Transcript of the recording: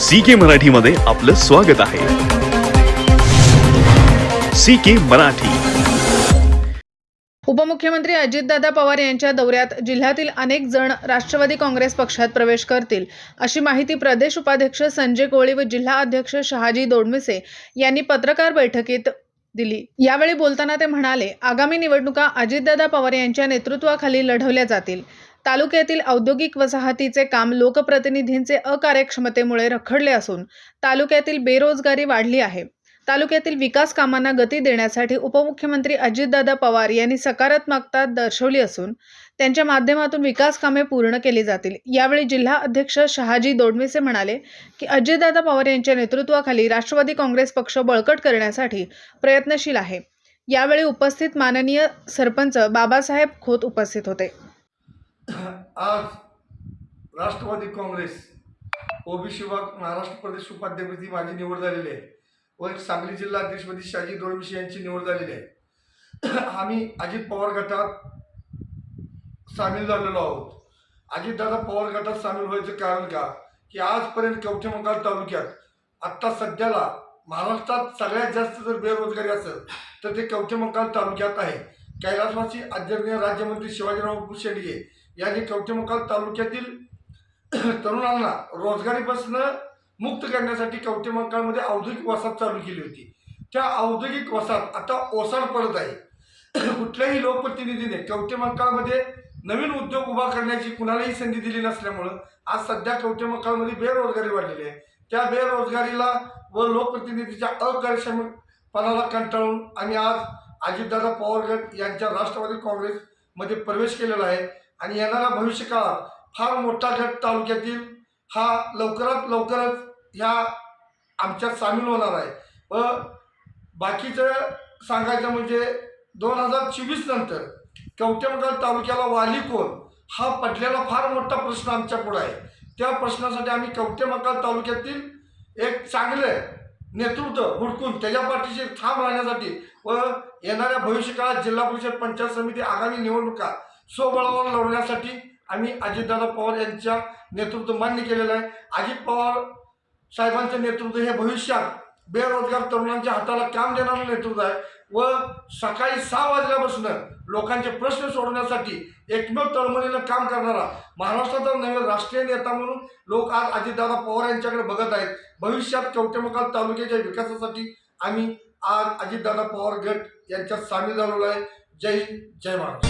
C के मराठीमध्ये आपलं स्वागत आहे. C K Marathi. उपमुख्यमंत्री अजितदादा पवार यांच्या दौऱ्यात जिल्ह्यातील अनेक जण राष्ट्रवादी काँग्रेस पक्षात प्रवेश करतील अशी माहिती प्रदेश उपाध्यक्ष संजय कोळी व जिल्हा अध्यक्ष शहाजी दोडमिसे यांनी पत्रकार बैठकीत दिली. यावेळी बोलताना ते म्हणाले आगामी निवडणुका अजितदादा पवार यांच्या नेतृत्वाखाली लढवल्या जातील. तालुक्यातील औद्योगिक वसाहतीचे काम लोकप्रतिनिधींचे अकार्यक्षमतेमुळे रखडले असून तालुक्यातील बेरोजगारी वाढली आहे. तालुक्यातील विकास कामांना गती देण्यासाठी उपमुख्यमंत्री अजितदादा पवार यांनी सकारात्मकता दर्शवली असून त्यांच्या माध्यमातून विकास कामे पूर्ण केली जातील. यावेळी जिल्हा अध्यक्ष शहाजी दोडमिसे म्हणाले की अजितदादा पवार यांच्या नेतृत्वाखाली राष्ट्रवादी काँग्रेस पक्ष बळकट करण्यासाठी प्रयत्नशील आहे. यावेळी उपस्थित माननीय सरपंच बाबासाहेब खोत उपस्थित होते. आज राष्ट्रवादी काँग्रेस ओबीसी विभाग महाराष्ट्र प्रदेश उपाध्यक्षपदी माझी निवड झालेली आहे. व एक सांगली जिल्हा अध्यक्षपदी शाजी दोडविषे यांची निवड झालेली आहे. आम्ही अजित पवार गटात सामील झालेलो आहोत. अजितदादा पवार गटात सामील व्हायचं कारण का? की आजपर्यंत कवठेमंकाळ तालुक्यात आत्ता सध्याला महाराष्ट्रात सगळ्यात जास्त जर बेरोजगारी असेल तर ते कवठेमंकाळ तालुक्यात आहे. कैलासवासी आदरणीय राज्यमंत्री शिवाजीराव शेडगे यांनी कवठेमकाल तालुक्यातील तरुणांना रोजगारीपासून मुक्त करण्यासाठी कवठेमकाळमध्ये औद्योगिक वसाहत चालू केली होती. त्या औद्योगिक वसाहत आता ओसाड पडत आहे. कुठल्याही लोकप्रतिनिधीने कवठेमकाळमध्ये नवीन उद्योग उभा करण्याची कुणालाही संधी दिली नसल्यामुळं आज सध्या कवठेमकाळमध्ये बेरोजगारी वाढलेली आहे. त्या बेरोजगारीला व लोकप्रतिनिधीच्या अकार्यक्षमपणाला कंटाळून आणि आज अजितदादा पवार गट यांच्या राष्ट्रवादी काँग्रेसमध्ये प्रवेश केलेला आहे. आणि येणाऱ्या भविष्यकाळात फार मोठा गट तालुक्यातील हा लवकरात लवकरच ह्या आमच्यात सामील होणार आहे. व बाकीचं सांगायचं म्हणजे दोन हजार चोवीस नंतर कवठेमंकाळ तालुक्याला वाली कोण? हा पडलेला फार मोठा प्रश्न आमच्या पुढे आहे. त्या प्रश्नासाठी आम्ही कवटेमकाल तालुक्यातील एक चांगलं नेतृत्व हुडकून त्याच्या पाठीशी ठाम राहण्यासाठी व येणाऱ्या भविष्यकाळात जिल्हा परिषद पंचायत समिती आगामी निवडणुका स्वबळावर लढवण्यासाठी आम्ही अजितदादा पवार यांच्या नेतृत्व मान्य केलेलं आहे. अजित पवार साहेबांचं नेतृत्व हे भविष्यात बेरोजगार तरुणांच्या हाताला काम देणारं नेतृत्व आहे. व सकाळी सहा वाजल्यापासून लोकांचे प्रश्न सोडवण्यासाठी एकमेव तळमळीनं काम करणारा महाराष्ट्राचा नवीन राष्ट्रीय नेता म्हणून लोक आज अजितदादा पवार यांच्याकडे बघत आहेत. भविष्यात कवटेमकाल तालुक्याच्या विकासासाठी आम्ही आज अजितदादा पवार गट यांच्यात सामील झालेलो आहे. जय हिंद जय महाराष्ट्र.